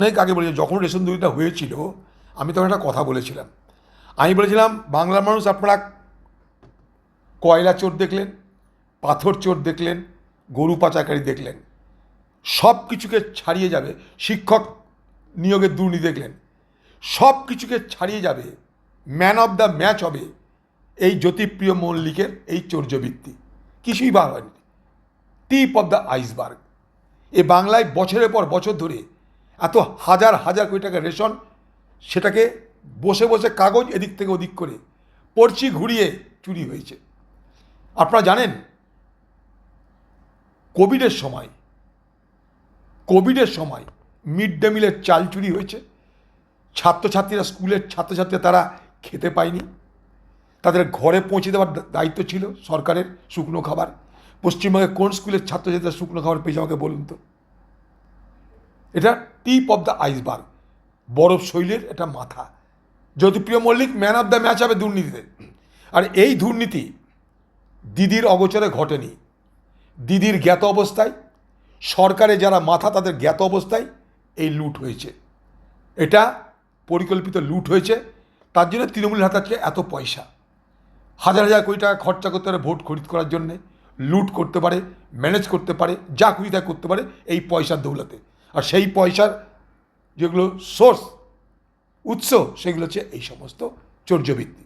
অনেক আগে বলেছি, যখন রেশন দুইটা হয়েছিল, আমি তখন একটা কথা বলেছিলাম। আমি বলেছিলাম, বাংলার মানুষ আপনারা কয়লা চোর দেখলেন, পাথর চোর দেখলেন, গরু পাচারকারী দেখলেন, সব কিছুকে ছাড়িয়ে যাবে, শিক্ষক নিয়োগের দুর্নীতি দেখলেন, সব কিছুকে ছাড়িয়ে যাবে ম্যান অফ দ্য ম্যাচ হবে এই জ্যোতিপ্রিয় মল্লিকের এই চৌর্যবৃত্তি। কিছুই বার হয়নি। Tip of the iceberg. এ বাংলায় বছরের পর বছর ধরে এত হাজার হাজার কোটি টাকা রেশন সেটাকে বসে বসে কাগজ এদিক থেকে ওদিক করে পড়ছি ঘুরিয়ে চুরি হয়েছে। আপনারা জানেন, কোভিডের সময় কোভিডের সময় মিড ডে মিলের চাল চুরি হয়েছে। ছাত্রছাত্রীরা, স্কুলের ছাত্রছাত্রীরা তারা খেতে পায়নি। তাদের ঘরে পৌঁছে দেওয়ার দায়িত্ব ছিল সরকারের শুকনো খাবার। পশ্চিমবঙ্গে কোন স্কুলের ছাত্রছাত্রীরা শুকনো খাবার পেয়েছে আমাকে বলুন তো। এটা টিপ অফ দ্য আইসবার্গ বরফ শৈলের এটা মাথা। Jyotipriyo Mallick man of the match হবে দুর্নীতিতে। আর এই দুর্নীতি দিদির অগোচরে ঘটেনি। দিদির জ্ঞাত অবস্থায়, সরকারে যারা মাথা তাদের জ্ঞাত অবস্থায় এই লুট হয়েছে। এটা পরিকল্পিত লুট হয়েছে। তার জন্য তৃণমূল হাতে আজকে এত পয়সা। হাজার হাজার কোটি টাকা খরচা করতে পারে ভোট খরিদ করার জন্যে। লুট করতে পারে ম্যানেজ করতে পারে, যা খুশি তা করতে পারে এই পয়সার দৌলতে। আর সেই পয়সার যেগুলো সোর্স উৎস সেগুলো হচ্ছে এই সমস্ত চর্যবৃত্তি।